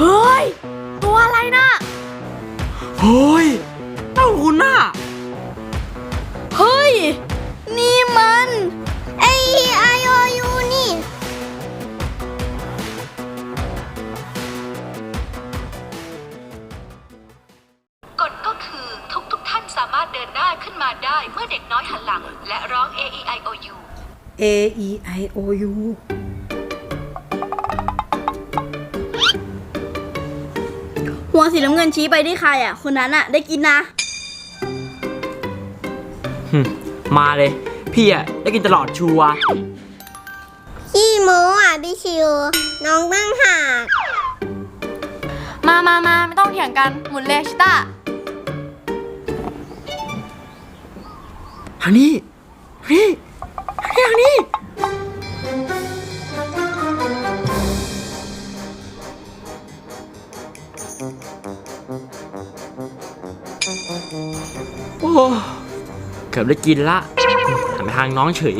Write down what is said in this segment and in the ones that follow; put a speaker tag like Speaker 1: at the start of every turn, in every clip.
Speaker 1: เฮ้ย ตัวอะไรน่ะ
Speaker 2: เฮ้ยเต้าคุณน่ะ
Speaker 1: เฮ้ย นี่มัน A E I O U นี่
Speaker 3: กฎก็คือทุกทุกๆท่านสามารถเดินหน้าขึ้นมาได้เมื่อเด็กน้อยหันหลัง และร้อง A E I O U
Speaker 4: A E I O U
Speaker 1: หัวสีน้ำเงินชี้ไปที่ใครอะ คนนั้นอะ ได้กินนะ
Speaker 2: หึมาเลย พี่อะได้กินตลอดชัวร์
Speaker 5: ขี้โมอะพี่ชิว น้องตั้งหาก
Speaker 1: มามามาไม่ต้องเถียงกัน หมุนเลยชิต้า
Speaker 2: ทางนี้ทางนี้ทางนี้ทาง เกือบได้กินละหันไปทางน้องเฉย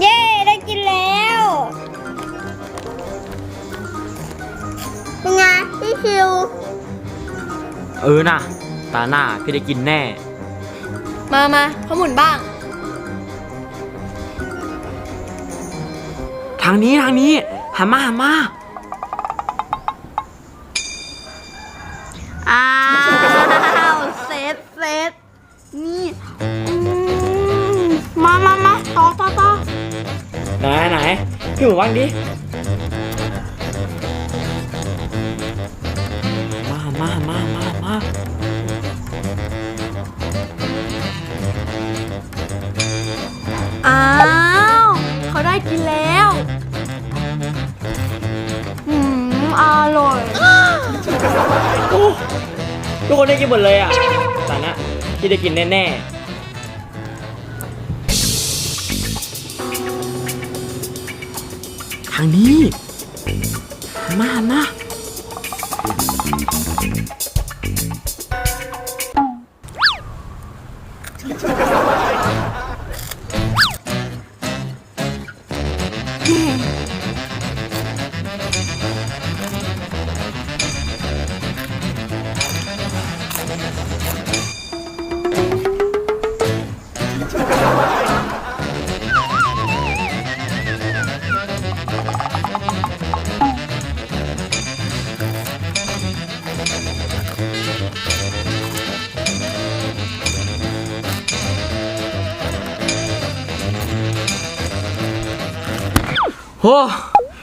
Speaker 5: เย้ ได้กินแล้วเป็นไงพี่ชิว
Speaker 2: เออน่ะ ตาหน้าพี่ได้กินแน่
Speaker 1: มามาเขาหมุนบ้าง
Speaker 2: ทางนี้ทางนี้หันมาหันมา พี่หมูว่างดิมามามามามา
Speaker 1: อ้าวเขาได้กินแล้วอืมอร่อย
Speaker 2: โอ้ทุกคนได้กินหมดเลยอะตาหน้าพี่ได้กินแน่ๆ ทางนี้ มาหันมา โห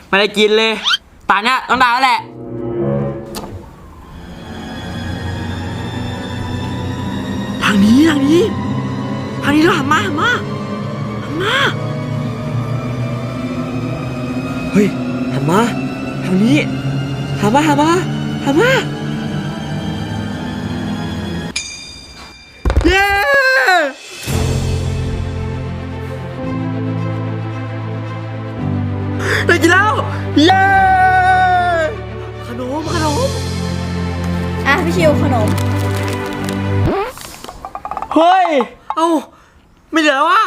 Speaker 2: ไม่ได้กินเลยตาเนี้ยต้องตายแล้วแหละ ทางนี้ ทางนี้ ทางนี้เราหันมาหันมาหันมาเฮ้ยหันมาทางนี้หันมาหันมาหันมา ได้กินแล้ว เย้ขนมขนม
Speaker 1: อะพี่ชิวขนม
Speaker 2: เฮ้ย เอ้า ไม่เหลือแล้วว่ะ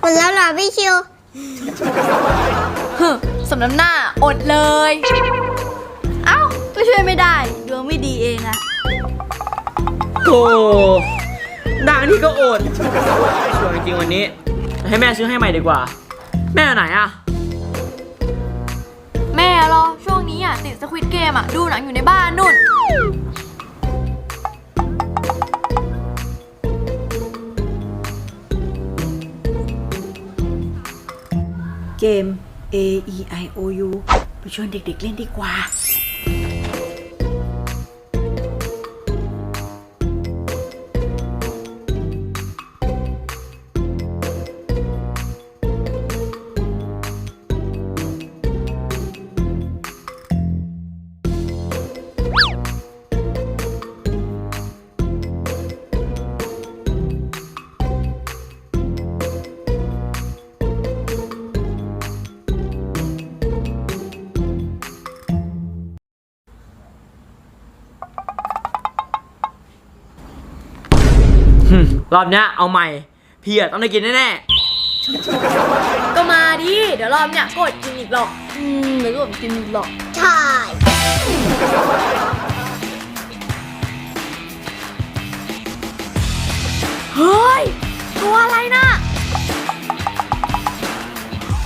Speaker 5: หมดแล้วเหรอพี่ชิว
Speaker 1: ฮึสำน้ำหน้าอดเลย เอ้า ก็ช่วยไม่ได้ดวงไม่ดีเองอะ
Speaker 2: โอ้ดังนี่ก็อดชวนจริงๆวันนี้ ให้แม่ซื้อให้ใหม่ดีกว่า แม่อยู่ไหนอะ
Speaker 1: แม่รอช่วงนี้อะติดสควิตเกมอะดูหนังอยู่ในบ้านนู่น
Speaker 4: เกม A E I O U ไปชวนเด็กๆเล่นดีกว่า
Speaker 2: รอบเนี้ยเอาใหม่พี่อะต้องได้กินแน่ๆ
Speaker 1: ก็มาดิ เดี๋ยวรอบเนี่ยก็อดกินอีกหรอก อืมเดี๋ยวก็อดกินอีกหรอก
Speaker 5: ใช่
Speaker 1: เฮ้ย ตัวอะไรน่ะ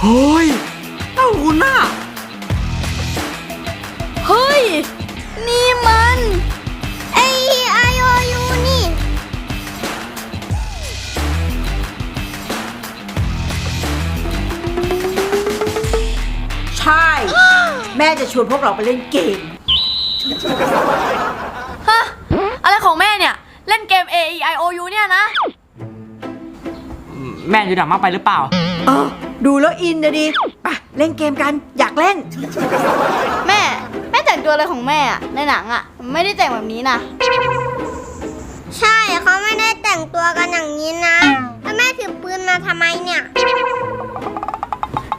Speaker 2: เฮ้ยเต้าคุณน่ะ
Speaker 4: จะชวนพวกเราไปเล่นเกม
Speaker 1: ฮะอะไรของแม่เนี่ย เล่นเกม A E I O U เนี่ยนะ
Speaker 2: แม่ดูดังมากไปหรือเปล่า
Speaker 4: เออ ดูแล้วอินนะดิไปเล่นเกมกันอยากเล่น
Speaker 1: แม่ แม่แต่งตัวอะไรของแม่อะในหนังอะไม่ได้แต่งแบบนี้นะ
Speaker 5: ใช่เขาไม่ได้แต่งตัวกันอย่างนี้นะ แล้วแม่ถือปืนมาทำไมเนี่ย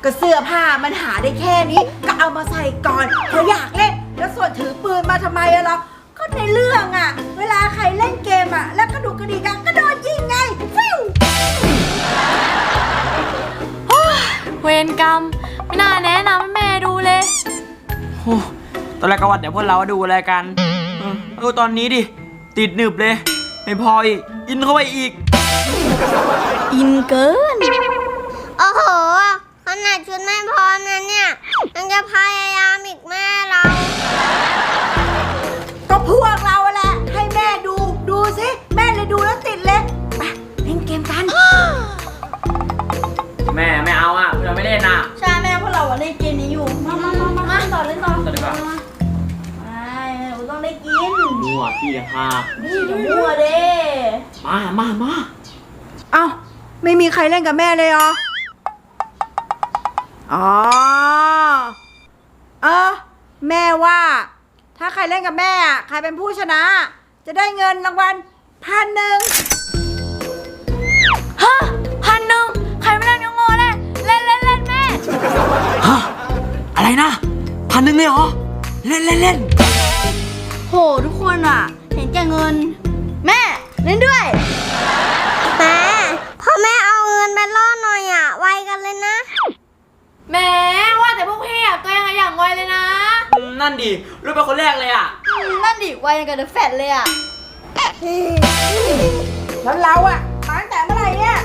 Speaker 4: ก็เสื้อผ้ามันหาได้แค่นี้ ก็เอามาใส่ก่อนเพราะอยากเล่น แล้วส่วนถือปืนมาทำไมอะเราก็ในเรื่องอะเวลาใครเล่นเกมอะแล้วกระดูกกระดิกอะก็โดนยิงไงฟิว
Speaker 1: เวรกรรม ไม่น่าแนะนำให้แม่ดูเลย
Speaker 2: โอ้ตอนแรกก็ว่าแต่พวกเราดูอะไรกันเออเออตอนนี้ดิ ติดหนึบเลย ไม่พออีก อินเข้าไปอีก
Speaker 1: อินเกิน
Speaker 5: โอ้โหข นาดชุดไม่พร้อมนะเนี่ยยังจะพยายามอีกแม่เรา
Speaker 4: ก็พวกเราแหละให้แม่ดูดูสิแม่เลยดูแล้วติดเลยไปเล่นเกมกัน
Speaker 2: แม่ไม่เอาอะเราไม่เล่นอะ
Speaker 1: ใช่แม่พวกเราอะเล่นเกมนี้อยู่ มามามามาต่อเล่นต่อ
Speaker 2: ต่อดีกว่า
Speaker 1: ไปเราต้องได้กิน
Speaker 2: มั่วพี่ฮะ
Speaker 1: นี่จะมั่วเด้
Speaker 2: มามามา
Speaker 4: เอ้าไม่มีใครเล่นกับแม่เลยเหรอ อ๋อ เออ แม่ว่า ถ้าใครเล่นกับแม่อะใครเป็นผู้ชนะ จะได้เงินรางวัลพันหนึ่ง
Speaker 1: ฮะพันหนึ่งใครไม่เล่นก็โง่เลยเล่นเล่นเล่นแม่
Speaker 2: ฮะอะไรนะพันหนึ่งเลยเหรอ เล่นเล่นเล่น
Speaker 1: โห ทุกคนอะ เห็นแก่เงิน แม่ เล่นด้วย
Speaker 5: แม่พ่อแม่เอาเงินไปล่อหน่อยอะ ไวกันเลยนะ
Speaker 1: แหมว่าแต่พวกพี่อะก็ยังอย่างไวเลยนะ
Speaker 2: อืมนั่นดิรู้เป็นคนแรกเลยอะ
Speaker 1: อืมนั่นดิไวอย่างกับเดอะแฟตเลยอะ
Speaker 4: แล้วเราอะมาตั้งแต่เมื่อไหร่เนี่ย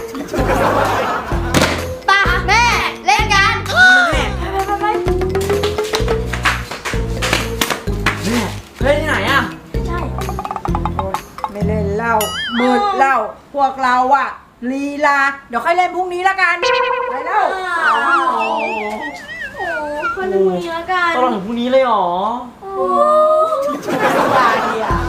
Speaker 1: ป่ะแม่ เล่นกัน
Speaker 2: แม่แม่เล่นที่ไหนอะ
Speaker 4: ไม่เล่นเหล้ามืดเหล้าพวกเราอะลีลา เดี๋ยวค่อยเล่นพรุ่งนี้ละกัน ไปแล้ว
Speaker 1: วันพรุ่งนี้แล้วกัน
Speaker 2: ตลอดถึงพรุ่งนี้เลยหรอ
Speaker 1: โอ้ย สบาอ